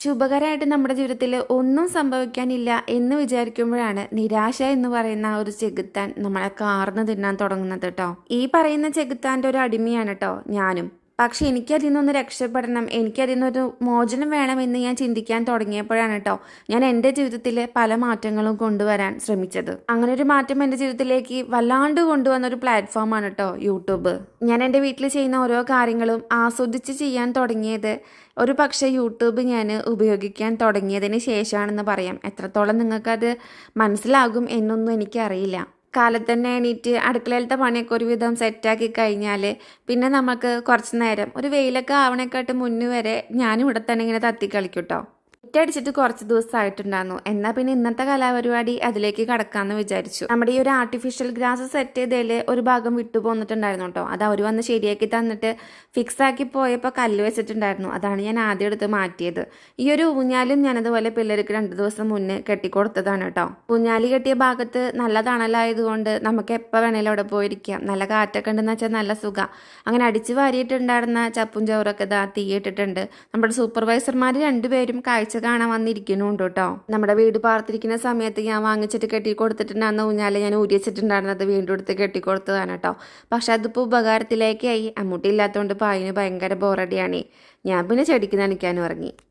ശുഭകരമായിട്ട് നമ്മുടെ ജീവിതത്തിൽ ഒന്നും സംഭവിക്കാനില്ല എന്ന് വിചാരിക്കുമ്പോഴാണ് നിരാശ എന്ന് പറയുന്ന ഒരു ചെകുത്താൻ നമ്മളെ കാർന്ന് തിന്നാൻ തുടങ്ങുന്നത് കേട്ടോ ഈ പറയുന്ന ചെകുത്താന്റെ ഒരു അടിമയാണ് കേട്ടോ ഞാനും. പക്ഷെ എനിക്കതിൽ നിന്നൊന്ന് രക്ഷപ്പെടണം. എനിക്കതിൽ നിന്നൊരു മോചനം വേണമെന്ന് ഞാൻ ചിന്തിക്കാൻ തുടങ്ങിയപ്പോഴാണ് കേട്ടോ ഞാൻ എന്റെ ജീവിതത്തിൽ പല മാറ്റങ്ങളും കൊണ്ടുവരാൻ ശ്രമിച്ചത്. അങ്ങനെ ഒരു മാറ്റം എന്റെ ജീവിതത്തിലേക്ക് വല്ലാണ്ട് കൊണ്ടുവന്ന ഒരു പ്ലാറ്റ്ഫോമാണ് കേട്ടോ യൂട്യൂബ്. ഞാൻ എന്റെ വീട്ടിൽ ചെയ്യുന്ന ഓരോ കാര്യങ്ങളും ആസ്വദിച്ച് ചെയ്യാൻ തുടങ്ങിയത് ഒരു പക്ഷേ യൂട്യൂബ് ഞാൻ ഉപയോഗിക്കാൻ തുടങ്ങിയതിന് ശേഷമാണെന്ന് പറയാം. എത്രത്തോളം നിങ്ങൾക്കത് മനസ്സിലാകും എന്നൊന്നും എനിക്കറിയില്ല. കാലത്ത് തന്നെ എണീറ്റ് അടുക്കളയിലത്തെ പണിയൊക്കെ ഒരുവിധം സെറ്റാക്കി കഴിഞ്ഞാൽ പിന്നെ നമുക്ക് കുറച്ച് നേരം ഒരു വെയിലൊക്കെ ആവണേക്കാട്ട് മുന്നേ വരെ ഞാനിവിടെ തന്നെ ഇങ്ങനെ തത്തി കളിക്കും കേട്ടോ അടിച്ചിട്ട് കുറച്ച് ദിവസമായിട്ടുണ്ടായിരുന്നു എന്നാൽ പിന്നെ ഇന്നത്തെ കലാപരിപാടി അതിലേക്ക് കടക്കാമെന്ന് വിചാരിച്ചു. നമ്മുടെ ഈ ഒരു ആർട്ടിഫിഷ്യൽ ഗ്രാസ് സെറ്റ് ചെയ്തതിൽ ഒരു ഭാഗം വിട്ടു പോന്നിട്ടുണ്ടായിരുന്നു കേട്ടോ. അത് അവർ വന്ന് ശരിയാക്കി തന്നിട്ട് ഫിക്സ് ആക്കി പോയപ്പോൾ കല്ല് വെച്ചിട്ടുണ്ടായിരുന്നു. അതാണ് ഞാൻ ആദ്യം എടുത്ത് മാറ്റിയത്. ഈ ഒരു ഊഞ്ഞാലും ഞാനതുപോലെ പിള്ളേർക്ക് രണ്ട് ദിവസം മുന്നേ കെട്ടിക്കൊടുത്തതാണ് കേട്ടോ. ഊഞ്ഞാലി കെട്ടിയ ഭാഗത്ത് നല്ല തണലായതുകൊണ്ട് നമുക്ക് എപ്പോൾ വേണേലും അവിടെ പോയിരിക്കാം. നല്ല കാറ്റൊക്കെ ഉണ്ടെന്ന് വെച്ചാൽ നല്ല സുഖം. അങ്ങനെ അടിച്ച് വാരിയിട്ടുണ്ടായിരുന്ന ചപ്പും ചോറൊക്കെ ഇതാ തീയിട്ടിട്ടുണ്ട്. നമ്മുടെ സൂപ്പർവൈസർമാർ രണ്ടുപേരും കാഴ്ച കാണാൻ വന്നിരിക്കുന്നുണ്ട് കേട്ടോ. നമ്മുടെ വീട് പാർത്തിരിക്കുന്ന സമയത്ത് ഞാൻ വാങ്ങിച്ചിട്ട് കെട്ടി കൊടുത്തിട്ടുണ്ടായിരുന്ന ഊഞ്ഞാൽ ഞാൻ ഊരി വെച്ചിട്ടുണ്ടായിരുന്നത് വീണ്ടും എടുത്ത് കെട്ടി കൊടുത്തതാണ് കേട്ടോ. പക്ഷെ അതിപ്പോൾ ഉപകാരത്തിലേക്കായി. അമ്മൂട്ടി ഇല്ലാത്തതുകൊണ്ട് പായിന് ഭയങ്കര ബോറടിയാണ് ഞാൻ പിന്നെ ചെടിക്ക് നനയ്ക്കാനും ഇറങ്ങി.